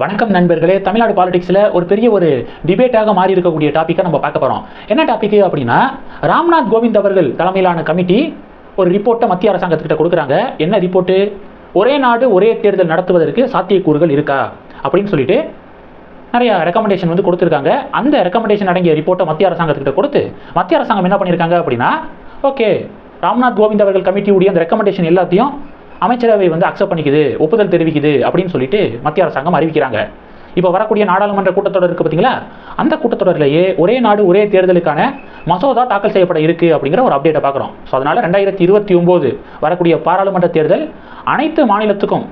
வணக்கம் நண்பர்களே. தமிழ்நாடு பாலிடிக்ஸில் ஒரு பெரிய ஒரு டிபேட்டாக மாறி இருக்கக்கூடிய டாப்பிக்கை நம்ம பார்க்க போகிறோம் என்ன டாபிக் அப்படின்னா ராம்நாத் கோவிந்த் அவர்கள் தலைமையிலான கமிட்டி ஒரு ரிப்போர்ட்டை மத்திய அரசாங்கத்துக்கிட்ட கொடுக்குறாங்க. என்ன ரிப்போர்ட்டு ஒரே நாடு ஒரே தேர்தல் நடத்துவதற்கு சாத்தியக்கூறுகள் இருக்கா? அப்படின்னு சொல்லிட்டு நிறைய ரெக்கமெண்டேஷன் வந்து கொடுத்துருக்காங்க. அந்த ரெக்கமெண்டேஷன் அடங்கிய ரிப்போர்ட்டை மத்திய அரசாங்கத்துக்கிட்ட கொடுத்து மத்திய அரசாங்கம் என்ன பண்ணியிருக்காங்க அப்படின்னா ஓகே ராம்நாத் கோவிந்த் அவர்கள் கமிட்டியுடைய அந்த ரெக்கமெண்டேஷன் எல்லாத்தையும் அமைச்சரவை வந்து அக்செப்ட் பண்ணிக்குது ஒப்புதல் தெரிவிக்குது அப்படின்னு சொல்லிட்டு மத்திய அரசாங்கம் அறிவிக்கிறாங்க. இப்போ வரக்கூடிய நாடாளுமன்ற கூட்டத்தொடர் இருக்குது பார்த்தீங்களா அந்த கூட்டத்தொடரிலேயே ஒரே நாடு ஒரே தேர்தலுக்கான மசோதா தாக்கல் செய்யப்பட இருக்கு அப்படிங்கிற ஒரு அப்டேட்டை பார்க்குறோம் ஸோ அதனால் ரெண்டாயிரத்தி இருபத்தி ஒம்போது வரக்கூடிய பாராளுமன்ற தேர்தல் அனைத்து மாநிலத்துக்கும்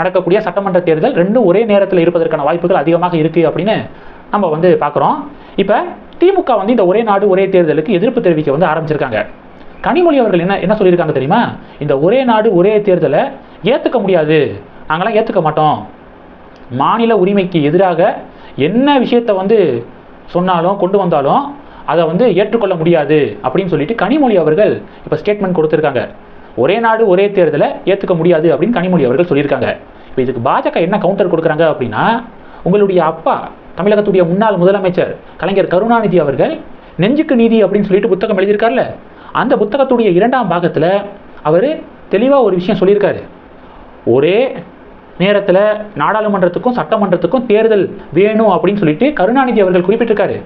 நடக்கக்கூடிய சட்டமன்ற தேர்தல் ரெண்டும் ஒரே நேரத்தில் இருப்பதற்கான வாய்ப்புகள் அதிகமாக இருக்குது அப்படின்னு நம்ம வந்து பார்க்குறோம் இப்போ திமுக வந்து இந்த ஒரே நாடு ஒரே தேர்தலுக்கு எதிர்ப்பு தெரிவிக்க வந்து ஆரம்பிச்சிருக்காங்க. கனிமொழி அவர்கள் என்ன என்ன சொல்லியிருக்காங்க தெரியுமா? இந்த ஒரே நாடு ஒரே தேர்தலை ஏற்றுக்க முடியாது. நாங்களாம் ஏற்றுக்க மாட்டோம். மாநில உரிமைக்கு எதிராக என்ன விஷயத்தை வந்து சொன்னாலும் கொண்டு வந்தாலும் அதை வந்து ஏற்றுக்கொள்ள முடியாது அப்படின்னு சொல்லிட்டு கனிமொழி அவர்கள் இப்போ ஸ்டேட்மெண்ட் கொடுத்துருக்காங்க. ஒரே நாடு ஒரே தேர்தலை ஏற்றுக்க முடியாது அப்படின்னு கனிமொழி அவர்கள் சொல்லியிருக்காங்க. இப்போ இதுக்கு பாஜக என்ன கவுண்டர் கொடுக்குறாங்க அப்படின்னா உங்களுடைய அப்பா தமிழகத்துடைய முன்னாள் முதலமைச்சர் கலைஞர் கருணாநிதி அவர்கள் நெஞ்சுக்கு நீதி அப்படின்னு சொல்லிட்டு புத்தகம் எழுதியிருக்கார்ல அந்த புத்தகத்துடைய இரண்டாம் பாகத்தில் அவர் தெளிவாக ஒரு விஷயம் சொல்லியிருக்காரு. ஒரே நேரத்தில் நாடாளுமன்றத்துக்கும் சட்டமன்றத்துக்கும் தேர்தல் வேணும் அப்படின்னு சொல்லிட்டு கருணாநிதி அவர்கள் குறிப்பிட்டிருக்காரு.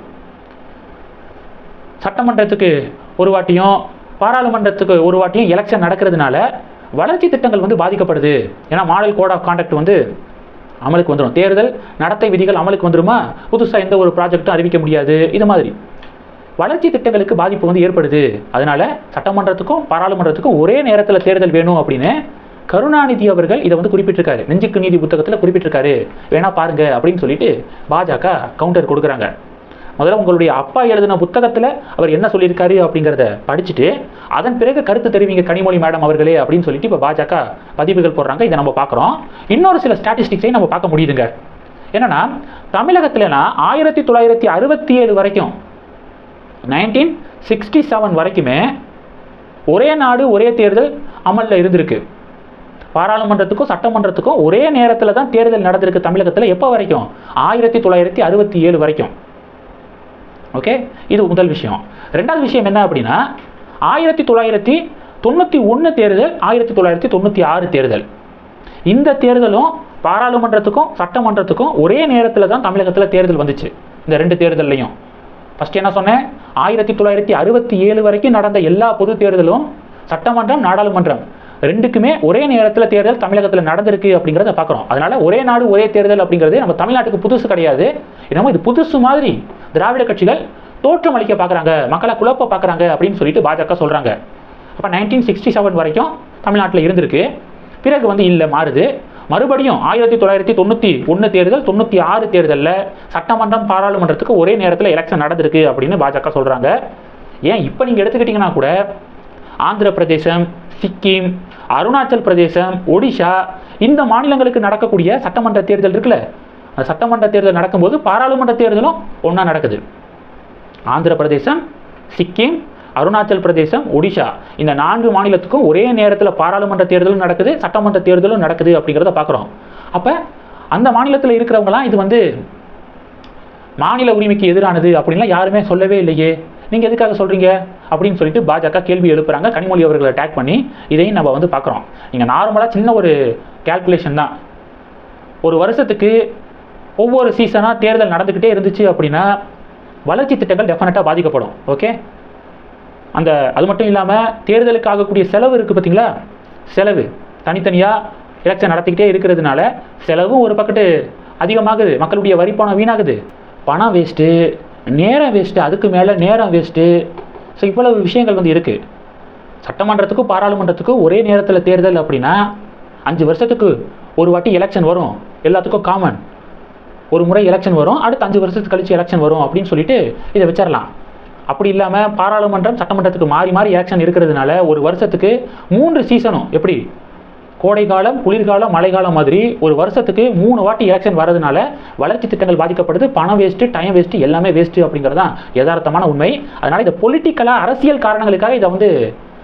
சட்டமன்றத்துக்கு ஒரு வாட்டியும் பாராளுமன்றத்துக்கு ஒரு வாட்டியும் எலெக்ஷன் நடக்கிறதுனால வளர்ச்சி திட்டங்கள் வந்து பாதிக்கப்படுது. ஏன்னா மாடல் கோட் ஆஃப் கான்டக்ட் வந்து அமலுக்கு வந்துடும் தேர்தல் நடத்தை விதிகள் அமலுக்கு வந்துருமா? புதுசாக எந்த ஒரு ப்ராஜெக்ட்டும் அறிவிக்க முடியாது. இது மாதிரி. வளர்ச்சி திட்டங்களுக்கு பாதிப்பு வந்து ஏற்படுது. அதனால சட்டமன்றத்துக்கும் பாராளுமன்றத்துக்கும் ஒரே நேரத்தில் தேர்தல் வேணும் அப்படின்னு கருணாநிதி அவர்கள் இதை வந்து குறிப்பிட்டிருக்காரு. நெஞ்சுக்கு நீதி புத்தகத்தில் குறிப்பிட்டிருக்காரு. வேணா பாருங்க அப்படின்னு சொல்லிட்டு பாஜக கவுண்டர் கொடுக்குறாங்க. முதல்ல உங்களுடைய அப்பா எழுதின புத்தகத்தில் அவர் என்ன சொல்லியிருக்காரு அப்படிங்கிறத படிச்சுட்டு அதன் பிறகு கருத்து தெரிவிங்க கனிமொழி மேடம் அவர்களே அப்படின்னு சொல்லிட்டு இப்போ பாஜக பதிவுகள் போடுறாங்க. இதை நம்ம பார்க்குறோம். இன்னொரு சில ஸ்டாட்டிஸ்டிக்ஸையும் நம்ம பார்க்க முடியுதுங்க. என்னன்னா தமிழகத்துலனா ஆயிரத்தி தொள்ளாயிரத்தி அறுபத்தி ஏழு வரைக்கும் நைன்டீன் சிக்ஸ்டி செவன் வரைக்குமே ஒரே நாடு ஒரே தேர்தல் அமலில் இருந்திருக்கு. பாராளுமன்றத்துக்கும் சட்டமன்றத்துக்கும் ஒரே நேரத்தில் தான் தேர்தல் நடந்திருக்கு தமிழகத்தில். எப்போ வரைக்கும்? ஆயிரத்தி தொள்ளாயிரத்தி அறுபத்தி ஏழு வரைக்கும். ஓகே? இது முதல் விஷயம். ரெண்டாவது விஷயம் என்ன அப்படின்னா ஆயிரத்தி தொள்ளாயிரத்தி தொண்ணூற்றி ஒன்று தேர்தல் ஆயிரத்தி தொள்ளாயிரத்தி தொண்ணூற்றி ஆறு தேர்தல். இந்த தேர்தலும் பாராளுமன்றத்துக்கும் சட்டமன்றத்துக்கும் ஒரே நேரத்தில் தான் தமிழகத்தில் தேர்தல் வந்துச்சு. இந்த ரெண்டு தேர்தல்லையும். ஃபஸ்ட் என்ன சொன்னேன்? ஆயிரத்தி தொள்ளாயிரத்தி அறுபத்தி ஏழு வரைக்கும் நடந்த எல்லா பொது தேர்தலும் சட்டமன்றம் நாடாளுமன்றம் ரெண்டுக்குமே ஒரே நேரத்தில் தேர்தல் தமிழகத்தில் நடந்திருக்கு அப்படிங்கிறத பார்க்குறோம். அதனால ஒரே நாடு ஒரே தேர்தல் அப்படிங்கிறது நம்ம தமிழ்நாட்டுக்கு புதுசு கிடையாது. என்னமோ இது புதுசு மாதிரி திராவிட கட்சிகள் தோற்றம் அளிக்க பார்க்குறாங்க மக்களை குழப்ப பார்க்குறாங்க அப்படின்னு சொல்லிட்டு பாஜக சொல்கிறாங்க அப்போ நைன்டீன் சிக்ஸ்டி செவன் வரைக்கும் தமிழ்நாட்டில் இருந்திருக்கு. பிறகு வந்து இல்லை மாறுது. மறுபடியும் ஆயிரத்தி தொள்ளாயிரத்தி தொண்ணூற்றி ஒன்று தேர்தல் தொண்ணூற்றி ஆறு தேர்தலில் சட்டமன்றம் பாராளுமன்றத்துக்கு ஒரே நேரத்தில் எலெக்ஷன் நடந்திருக்கு அப்படின்னு பாஜக சொல்கிறாங்க ஏன்? இப்போ நீங்கள் எடுத்துக்கிட்டிங்கன்னா கூட ஆந்திர பிரதேசம் சிக்கிம் அருணாச்சல் பிரதேசம் ஒடிஷா இந்த மாநிலங்களுக்கு நடக்கக்கூடிய சட்டமன்ற தேர்தல் இருக்குல்ல அந்த சட்டமன்ற தேர்தல் நடக்கும்போது பாராளுமன்ற தேர்தலும் ஒன்றா நடக்குது. ஆந்திர பிரதேசம் சிக்கிம் அருணாச்சல் பிரதேசம் ஒடிஷா. இந்த நான்கு மாநிலத்துக்கும் ஒரே நேரத்தில் பாராளுமன்ற தேர்தலும் நடக்குது சட்டமன்ற தேர்தலும் நடக்குது அப்படிங்கிறத பார்க்குறோம் அப்போ அந்த மாநிலத்தில் இருக்கிறவங்களாம் இது வந்து மாநில உரிமைக்கு எதிரானது அப்படின்லாம் யாருமே சொல்லவே இல்லையே. நீங்கள் எதுக்காக சொல்கிறீங்க அப்படின்னு சொல்லிட்டு பாஜக கேள்வி எழுப்புறாங்க. கனிமொழி அவர்களை அட்டாக் பண்ணி இதையும் நம்ம வந்து பார்க்குறோம் நீங்கள் நார்மலாக சின்ன ஒரு கேல்குலேஷன் தான். ஒரு வருஷத்துக்கு ஒவ்வொரு சீசனாக தேர்தல் நடந்துக்கிட்டே இருந்துச்சு அப்படின்னா வளர்ச்சி திட்டங்கள் டெஃபினட்டாக பாதிக்கப்படும். ஓகே அந்த அது மட்டும் இல்லாமல் தேர்தலுக்கு ஆகக்கூடிய செலவு இருக்குது பார்த்தீங்களா செலவு. தனித்தனியாக எலெக்ஷன் நடத்திக்கிட்டே இருக்கிறதுனால செலவும் ஒரு பக்கத்து அதிகமாகுது. மக்களுடைய வரி பணம் வீணாகுது. பணம் வேஸ்ட்டு நேரம் வேஸ்ட்டு அதுக்கு மேலே நேரம் வேஸ்ட்டு ஸோ இவ்வளவு விஷயங்கள் வந்து இருக்குது சட்டமன்றத்துக்கும் பாராளுமன்றத்துக்கும் ஒரே நேரத்தில் தேர்தல் அப்படின்னா அஞ்சு வருஷத்துக்கு ஒரு வாட்டி எலெக்ஷன் வரும். எல்லாத்துக்கும் காமன் ஒரு முறை எலெக்ஷன் வரும். அடுத்து அஞ்சு வருஷத்துக்கு கழிச்சு எலெக்ஷன் வரும் அப்படின்னு சொல்லிட்டு இதை வச்சிடலாம் அப்படி இல்லாமல் பாராளுமன்றம் சட்டமன்றத்துக்கு மாறி மாறி எலெக்ஷன் இருக்கிறதுனால ஒரு வருஷத்துக்கு மூன்று சீசனும் எப்படி? கோடைக்காலம் குளிர்காலம் மழைக்காலம் மாதிரி ஒரு வருஷத்துக்கு மூணு வாட்டி எலெக்ஷன் வரதுனால வளர்ச்சி திட்டங்கள் பாதிக்கப்படுது பணம் வேஸ்ட்டு டைம் வேஸ்ட்டு எல்லாமே வேஸ்ட்டு அப்படிங்கிறது தான் யதார்த்தமான உண்மை. அதனால் இதை பொலிட்டிக்கலாக அரசியல் காரணங்களுக்காக இதை வந்து